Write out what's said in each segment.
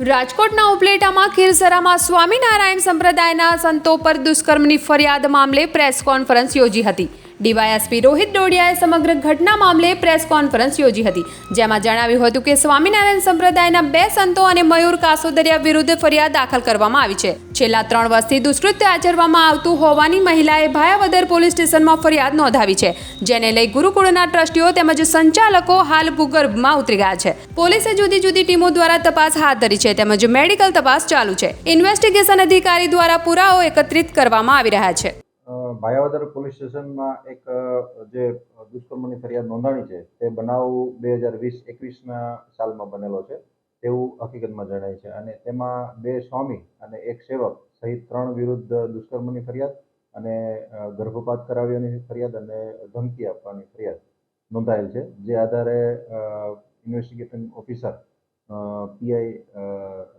રાજકોટના ઉપલેટામાં ખીરસરામાં સ્વામિનારાયણ સંપ્રદાયના સંતો પર દુષ્કર્મની ફરિયાદ મામલે પ્રેસ કોન્ફરન્સ યોજી હતી. ડીવાયએસપી રોહિત ડોડિયાએ સમગ્ર ઘટના મામલે પ્રેસ કોન્ફરન્સ યોજી હતી, જેમાં જણાવ્યું હતું કે સ્વામિનારાયણ સંપ્રદાયના બે સંતો અને મયુર કાસોદરિયા વિરુદ્ધ ફરિયાદ દાખલ કરવામાં આવી છે. છેલ્લા ત્રણ વર્ષથી દુષ્કૃત્ય આચરવામાં આવતું હોવાની મહિલાએ ભાયાવદર પોલીસ સ્ટેશનમાં ફરિયાદ નોંધાવી છે, જેને લઈ ગુરુકુળના ટ્રસ્ટીઓ તેમજ સંચાલકો હાલ ભૂગર્ભમાં ઉતરી ગયા છે. પોલીસે જુદી જુદી ટીમો દ્વારા તપાસ હાથ ધરી છે તેમજ મેડિકલ તપાસ ચાલુ છે. ઇન્વેસ્ટિગેશન અધિકારી દ્વારા પુરાવો એકત્રિત કરવામાં આવી રહ્યા છે. ભાયાવદર પોલીસ સ્ટેશનમાં એક જે દુષ્કર્મની ફરિયાદ નોંધાણી છે, તે બનાવ બે હજાર વીસ, એકવીસના સાલમાં બનેલો છે, તેવું હકીકતમાં જણાય છે. અને તેમાં બે સ્વામી અને એક સેવક સહિત ત્રણ વિરુદ્ધ દુષ્કર્મની ફરિયાદ અને ગર્ભપાત કરાવ્યાની ફરિયાદ અને ધમકી આપવાની ફરિયાદ નોંધાયેલ છે. જે આધારે ઇન્વેસ્ટિગેશન ઓફિસર પીઆઈ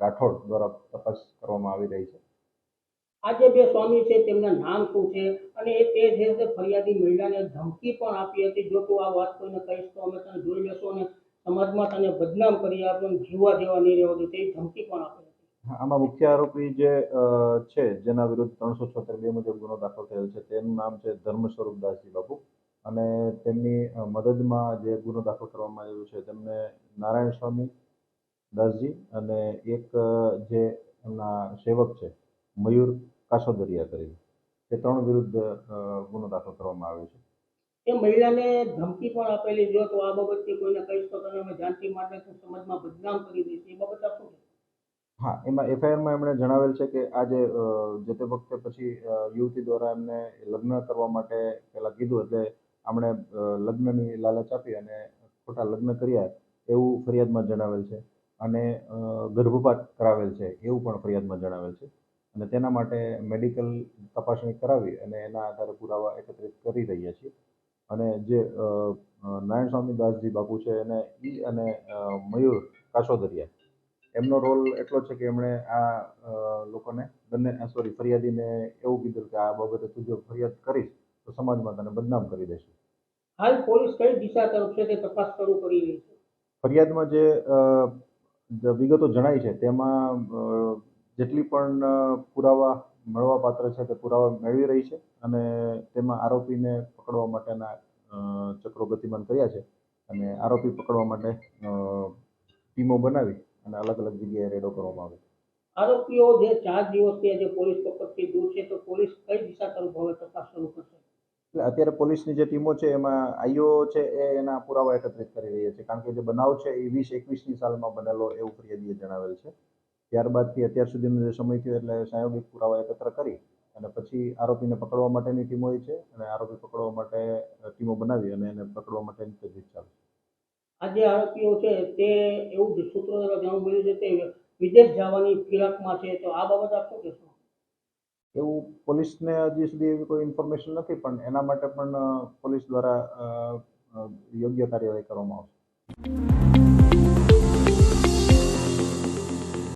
રાઠોડ દ્વારા તપાસ કરવામાં આવી રહી છે. આ જે બે સ્વામી છે, તેમના નામ શું છે? અને એ તે જે ફરિયાદી મહિલાને ધમકી પણ આપી હતી, જો તું આ વાત કોઈને કહીશ તો અમે તને જોઈ લેશો અને સમાજમાં તને બદનામ કરી આપણે જીવવા દેવા નહીં રહેવા તેવી ધમકી પણ આપી હતી. આમાં મુખ્ય આરોપી જે છે, જેના વિરુદ્ધ ત્રણસો છોતેર બે મુજબ ગુનો દાખલ થયેલ છે, તેનું નામ છે ધર્મ સ્વરૂપ દાસજી બાપુ. અને તેમની મદદમાં જે ગુનો દાખલ કરવામાં આવ્યો છે, તેમને નારાયણ સ્વામી દાસજી અને એક જે એમના સેવક છે, મયુર કાસોદરિયા કરી તે ત્રણ વિરુદ્ધ ગુનો દાખલ કરવામાં આવ્યો છે. એ મહિલાને ધમકી પણ આપેલી જો તો આ બાબતથી કોઈને કહીશ તો તમે અમે જાનથી માટે સમાજમાં બદનામ કરી દઈશું એ બાબત આપ શું હા એમાં એફઆઈઆરમાં એમણે જણાવેલ છે કે આજે જે તે વખતે પછી યુવતી દ્વારા એમને લગ્ન કરવા માટે પહેલાં કીધું એટલે આમણે લગ્નની લાલચ આપી અને ખોટા લગ્ન કર્યા એવું ફરિયાદમાં જણાવેલ છે. અને ગર્ભપાત કરાવેલ છે એવું પણ ફરિયાદમાં જણાવેલ છે. અને તેના માટે મેડિકલ તપાસણી કરાવી અને એના આધારે પુરાવા એકત્રિત કરી રહ્યા છીએ. અને જે નારાયણ સ્વામી દાસજી બાપુ છે એને ઈ અને મયુર કાશોદરિયા એમનો રોલ એટલો છે કે એમણે આ લોકોને બંને સોરી ફરિયાદીને એવું કીધું કે આ બાબતે તું જો ફરિયાદ કરીશ તો સમાજમાં તને બદનામ કરી દેશે. હાલ પોલીસ કઈ દિશા તરફ છે તે તપાસ શરૂ કરી રહી છે? ફરિયાદમાં જે વિગતો જણાય છે તેમાં જેટલી પણ પુરાવા મળવાપાત્ર છે તે પુરાવા મેળવી રહી છે અને તેમાં આરોપીને પકડવા માટેના ચક્રો ગતિમાન કર્યા છે અને આરોપી પકડવા માટે ટીમો બનાવી અને અલગ અલગ જગ્યાએ રેડો કરવામાં આવે આરોપીઓ જે ચાર દિવસથી આજે પોલીસ પકડથી દૂર છે તો પોલીસ કઈ દિશા તરફ હવે તપાસ શરૂ કરશે? એટલે અત્યારે પોલીસની જે ટીમો છે એમાં આઈઓ છે એ એના પુરાવા એકત્રિત કરી રહી છે કારણ કે જે બનાવ છે એ વીસ એકવીસની સાલમાં બનેલો એવું ફરિયાદીએ જણાવેલ છે. ત્યારબાદથી અત્યાર સુધીનો જે સમય થયો એટલે સાયોગિક પુરાવા એકત્ર કરી અને પછી આરોપીને પકડવા માટેની ટીમો હોય છે અને આરોપી પકડવા માટે ટીમો બનાવી અને એને પકડવા માટેની તજવીજ ચાલુ છે. આ જે આરોપીઓ છે તે એવું સૂત્રો દ્વારા જાણવા મળ્યું છે તે વિદેશ જવાની ફિરાકમાં છે તો આ બાબત આપ શું કહેશો? એવું પોલીસને હજી સુધી એવી કોઈ ઇન્ફોર્મેશન નથી પણ એના માટે પણ પોલીસ દ્વારા યોગ્ય કાર્યવાહી કરવામાં આવશે.